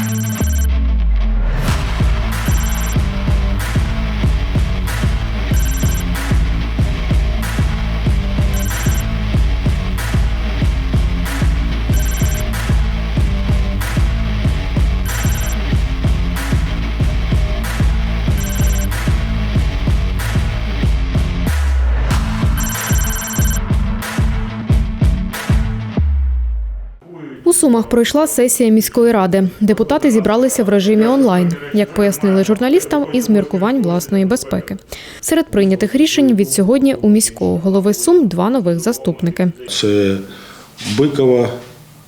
У Сумах пройшла сесія міської ради. Депутати зібралися в режимі онлайн, як пояснили журналістам, із міркувань власної безпеки. Серед прийнятих рішень від сьогодні у міського голови Сум два нових заступники. Це Бикова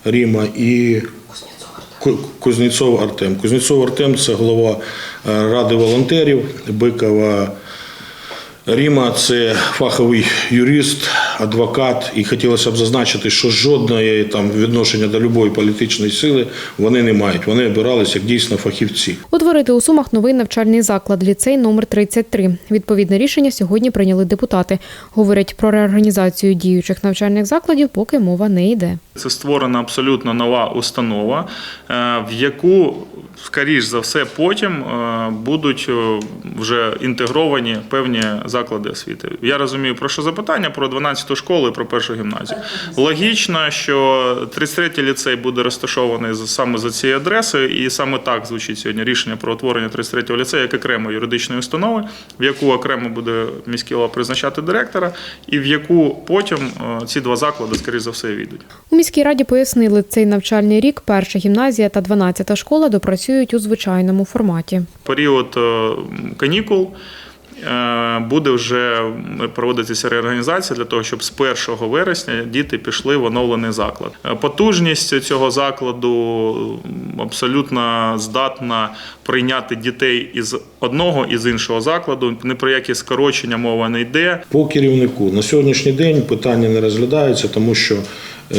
Ріма і Ку- Кузнєцов Артем. Кузнєцов Артем це голова е, ради волонтерів. Бикова Ріма це фаховий юрист, адвокат. І хотілося б зазначити, що жодної там відношення до будь-якої політичної сили вони не мають. Вони обиралися як дійсно фахівці. Утворити у Сумах новий навчальний заклад ліцей номер 33. Відповідне рішення сьогодні прийняли депутати. Говорять про реорганізацію діючих навчальних закладів, поки мова не йде. Це створена абсолютно нова установа, е, в яку, скоріш за все, потім е, будуть е, вже інтегровані певні заклади освіти. Я розумію, про що запитання про 12-ту школу і про першу гімназію. Логічно, що 33-й ліцей буде розташований саме за цією адресою, і саме так звучить сьогодні рішення про утворення 33-го ліцею як окремої юридичної установи, в яку окремо буде міський голова призначати директора, і в яку потім ці два заклади, скоріш за все, війдуть. Міській раді пояснили, цей навчальний рік перша гімназія та 12-та школа допрацюють у звичайному форматі. період е, канікул е, буде вже проводитися реорганізація для того, щоб з 1 вересня діти пішли в оновлений заклад. Е, Потужність цього закладу абсолютно здатна прийняти дітей із одного і з іншого закладу. Ні про які скорочення мова не йде. По керівнику на сьогоднішній день питання не розглядається, тому що е,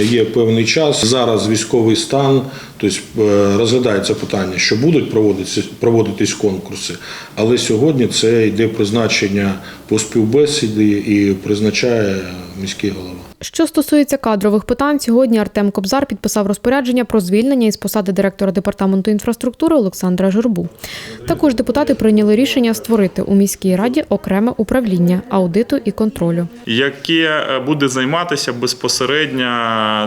є певний час. Зараз військовий стан, тобто е, розглядається питання, що будуть проводитися проводитись конкурси, але сьогодні це йде призначення по співбесіді і призначає міський голова. Що стосується кадрових питань, сьогодні Артем Кобзар підписав розпорядження про звільнення із посади директора департаменту інфраструктури Олександра Журбу. Також депутати прийняли рішення створити у міській раді окреме управління аудиту і контролю. яке е, буде займатися безпосередньо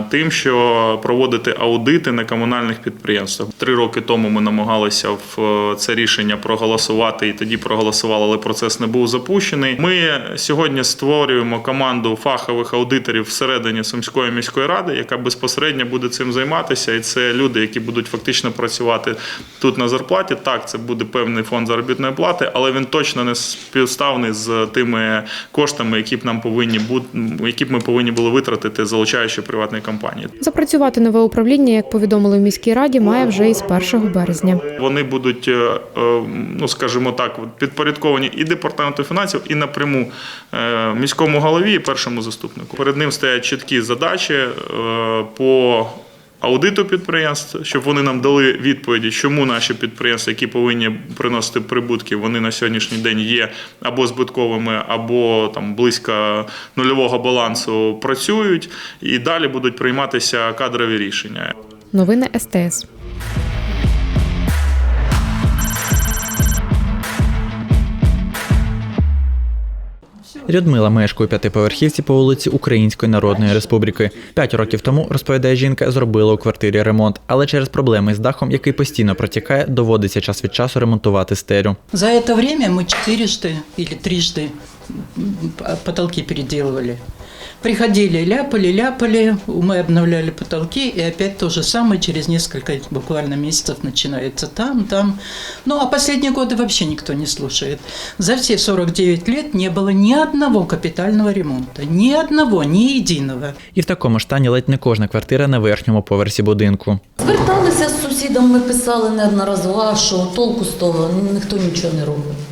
тим, що проводити аудити на комунальних підприємствах. Три роки тому ми намагалися в е, це рішення проголосувати, і тоді проголосували, але процес не був запущений. Ми сьогодні створюємо команду фахових аудиторів всередині Сумської міської ради, яка безпосередньо буде цим займатися, і це люди, які будуть фактично працювати тут на зарплаті. Так, це буде певний фонд заробітної плати, але він точно не співставний з тими коштами, які б нам повинні бути, які б ми повинні були витратити, залучаючи приватні компанії. Запрацювати нове управління, як повідомили в міській раді, має вже із 1 березня. Вони будуть, е, е, ну скажімо так, підпорядковані і департаменту фінансів, і напряму е, міському голові і першому заступнику. Перед ним стоять чіткі задачі по. Аудиту підприємств, щоб вони нам дали відповіді, чому наші підприємства, які повинні приносити прибутки, вони на сьогоднішній день є або збитковими, або там близько нульового балансу працюють, і далі будуть прийматися кадрові рішення. Новини СТС. Людмила мешкає у п'ятиповерхівці по вулиці Української Народної Республіки. П'ять років тому, розповідає жінка, зробила у квартирі ремонт, але через проблеми з дахом, який постійно протікає, доводиться час від часу ремонтувати стелю. За это время мы четырежды или трижды м, потолки переделывали. Приходили, ляпали, ляпали, мы обновляли потолки, и опять то же самое через несколько буквально месяцев начинается там, там. Ну, а последние годы вообще никто не слушает. За все 49 лет не было ни одного капитального ремонта, ни одного, ни единого. І в такому ж стані ледь не кожна квартира на верхньому поверсі будинку. Зверталися з сусідами, писали неодноразово, а що толку з того, Ну, ніхто нічого не робить.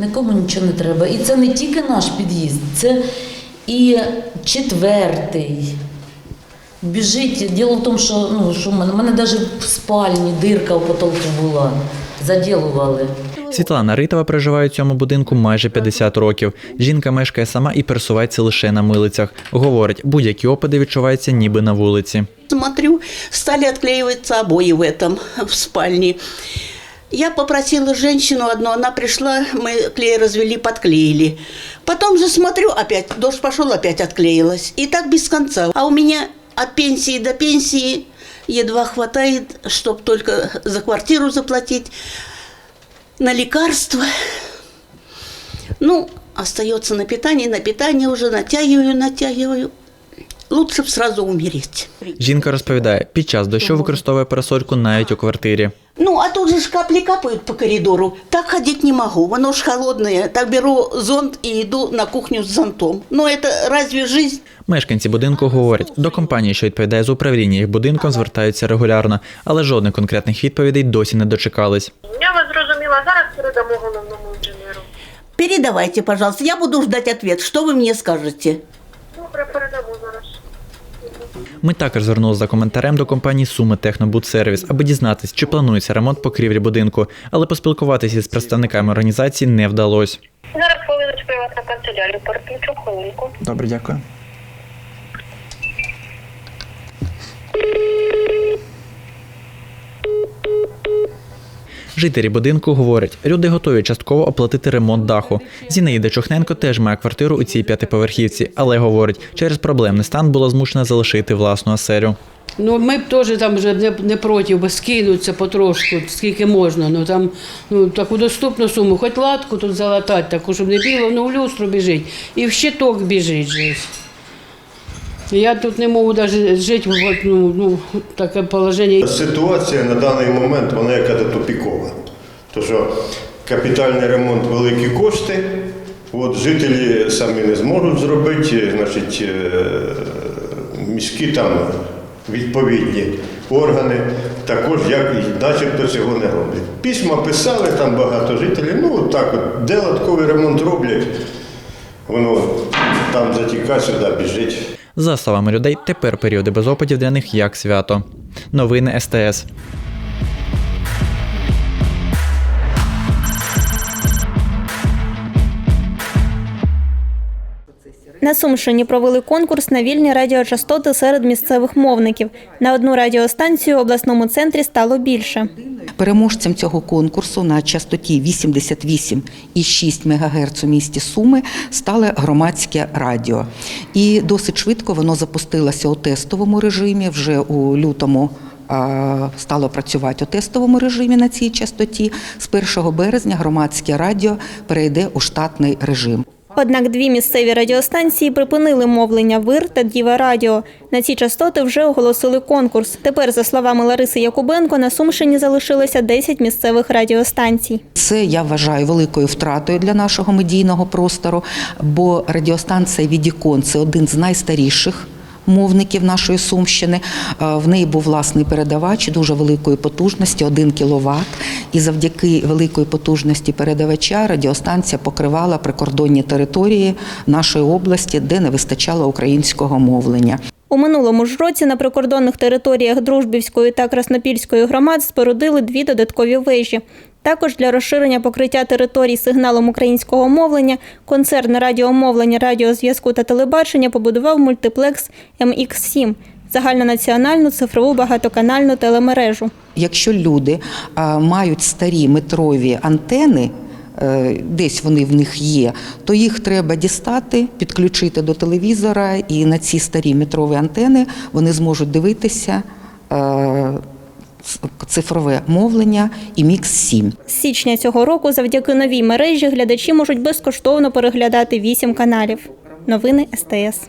Нікому нічого не треба. І це не тільки наш під'їзд, це і четвертий, біжить. Діло в тому, що, ну, що в мене, в мене навіть в спальні дирка в потолку була. Заділували. Світлана Ритова проживає у цьому будинку майже 50 років. Жінка мешкає сама і пересувається лише на милицях. Говорить, будь-які опади відчуваються ніби на вулиці. Смотрю, стали отклеиваться обои в этом, в спальне. Я попросила женщину одну, она пришла, мы клей развели, подклеили. Потом же смотрю, опять дождь пошел, опять отклеилась. И так без конца. А у меня от пенсии до пенсии едва хватает, чтобы только за квартиру заплатить, на лекарства. Ну, остается на питание, на питание уже натягиваю, натягиваю. Лучше б сразу умереть. Жінка розповідає, під час дощу використовує парасольку навіть у квартирі. Ну, а тут же ж капли капают по коридору. Так ходить не могу, оно ж холодное. Так беру зонт и иду на кухню с зонтом. Но это разве жизнь? Мешканці будинку говорять, до компанії, що відповідає за управління їх будинком, звертаються регулярно, але жодних конкретних відповідей досі не дочекались. Я вас зрозуміла. Зараз передамо головному інженеру. Передавайте, пожалуйста, я буду ждать ответ. Что вы мне скажете? Добре, передамо. Ми також звернулися за коментарем до компанії Суми Технобудсервіс, аби дізнатися, чи планується ремонт покрівлі будинку, але поспілкуватися з представниками організації не вдалося. Зараз хвилиночку я вас на канцелярію переключу хвилинку. Добре, дякую. Жителі будинку говорять, люди готові частково оплатити ремонт даху. Зінаїда Чухненко теж має квартиру у цій п'ятиповерхівці, але говорить, через проблемний стан була змушена залишити власну оселю. Ну, ми б теж там вже не, не проти, бо скинуться потрошку, скільки можна. Ну там ну, таку доступну суму, хоч латку тут залатати, таку, щоб не біло, ну в люстру біжить. І в щиток біжить же. Я тут не можу навіть жити, от, ну, ну, таке положення. Ситуація на даний момент вона яка тупікова. Тому що капітальний ремонт великі кошти, от жителі самі не зможуть зробити, значить, е, міські там відповідні органи також як начебто цього не роблять. Письма писали там багато жителів, ну так от, де додатковий ремонт роблять, воно там затіка сюди біжить. За словами людей, тепер періоди без опадів для них як свято. Новини СТС. На Сумщині провели конкурс на вільні радіочастоти серед місцевих мовників. На одну радіостанцію в обласному центрі стало більше. Переможцем цього конкурсу на частоті 88,6 МГц у місті Суми стало громадське радіо. І досить швидко воно запустилося у тестовому режимі вже у лютому. Стало працювати у тестовому режимі на цій частоті. З 1 березня громадське радіо перейде у штатний режим. Однак дві місцеві радіостанції припинили мовлення Вир та Діва Радіо. На ці частоти вже оголосили конкурс. Тепер, за словами Лариси Якубенко, на Сумщині залишилося 10 місцевих радіостанцій. Це я вважаю великою втратою для нашого медійного простору, бо радіостанція Відікон це один з найстаріших. Мовників нашої Сумщини Е, в неї був власний передавач дуже великої потужності, 1 кВт. І завдяки великої потужності передавача радіостанція покривала прикордонні території нашої області, де не вистачало українського мовлення. У минулому ж році на прикордонних територіях Дружбівської та Краснопільської громад спорудили дві додаткові вежі. Також для розширення покриття територій сигналом українського мовлення концерн радіомовлення, радіозв'язку та телебачення побудував мультиплекс МХ-7 – загальнонаціональну цифрову багатоканальну телемережу. Якщо люди мають старі метрові антени, десь вони в них є, то їх треба дістати, підключити до телевізора, і на ці старі метрові антени вони зможуть дивитися. е, Цифрове мовлення і мікс 7 З січня цього року завдяки новій мережі глядачі можуть безкоштовно переглядати вісім каналів. Новини СТС.